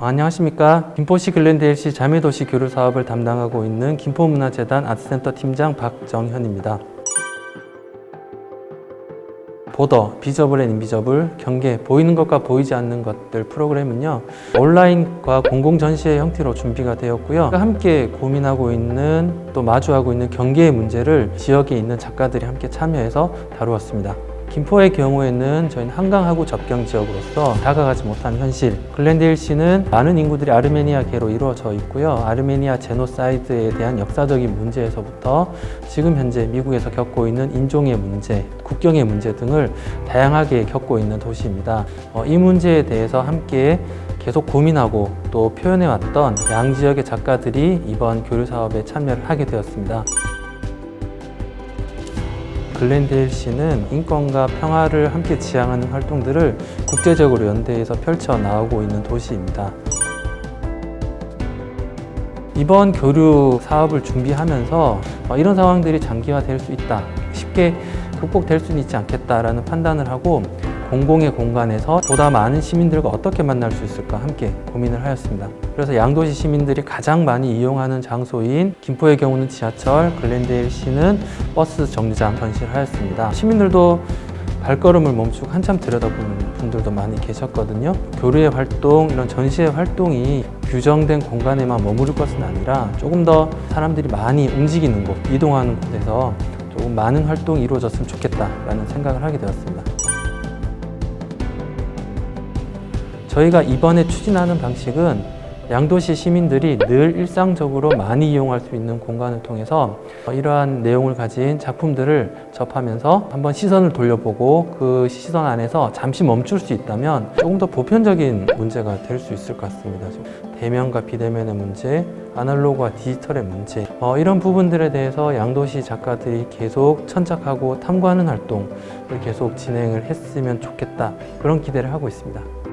안녕하십니까. 김포시 글렌데일시 자매도시 교류 사업을 담당하고 있는 김포문화재단 아트센터 팀장 박정현입니다. 보더, 비저블 앤 인비저블, 경계, 보이는 것과 보이지 않는 것들 프로그램은요, 온라인과 공공 전시회 형태로 준비가 되었고요. 함께 고민하고 있는 또 마주하고 있는 경계의 문제를 지역에 있는 작가들이 함께 참여해서 다루었습니다. 김포의 경우에는 저희는 한강하고 접경 지역으로서 다가가지 못한 현실. 글렌데일시는 많은 인구들이 아르메니아계로 이루어져 있고요. 아르메니아 제노사이드에 대한 역사적인 문제에서부터 지금 현재 미국에서 겪고 있는 인종의 문제, 국경의 문제 등을 다양하게 겪고 있는 도시입니다. 어, 이 문제에 대해서 함께 계속 고민하고 또 표현해왔던 양 지역의 작가들이 이번 교류 사업에 참여를 하게 되었습니다. 글렌데일 시는 인권과 평화를 함께 지향하는 활동들을 국제적으로 연대해서 펼쳐 나오고 있는 도시입니다. 이번 교류 사업을 준비하면서 어, 이런 상황들이 장기화될 수 있다. 쉽게 극복될 수는 있지 않겠다라는 판단을 하고 공공의 공간에서 보다 많은 시민들과 어떻게 만날 수 있을까 함께 고민을 하였습니다. 그래서 양도시 시민들이 가장 많이 이용하는 장소인 김포의 경우는 지하철, 글렌데일 시는 버스 정류장 전시를 하였습니다. 시민들도 발걸음을 멈추고 한참 들여다보는 분들도 많이 계셨거든요. 교류의 활동, 이런 전시의 활동이 규정된 공간에만 머무를 것은 아니라 조금 더 사람들이 많이 움직이는 곳, 이동하는 곳에서 조금 많은 활동이 이루어졌으면 좋겠다라는 생각을 하게 되었습니다. 저희가 이번에 추진하는 방식은 양도시 시민들이 늘 일상적으로 많이 이용할 수 있는 공간을 통해서 이러한 내용을 가진 작품들을 접하면서 한번 시선을 돌려보고 그 시선 안에서 잠시 멈출 수 있다면 조금 더 보편적인 문제가 될 수 있을 것 같습니다. 대면과 비대면의 문제, 아날로그와 디지털의 문제 어, 이런 부분들에 대해서 양도시 작가들이 계속 천착하고 탐구하는 활동을 계속 진행을 했으면 좋겠다 그런 기대를 하고 있습니다.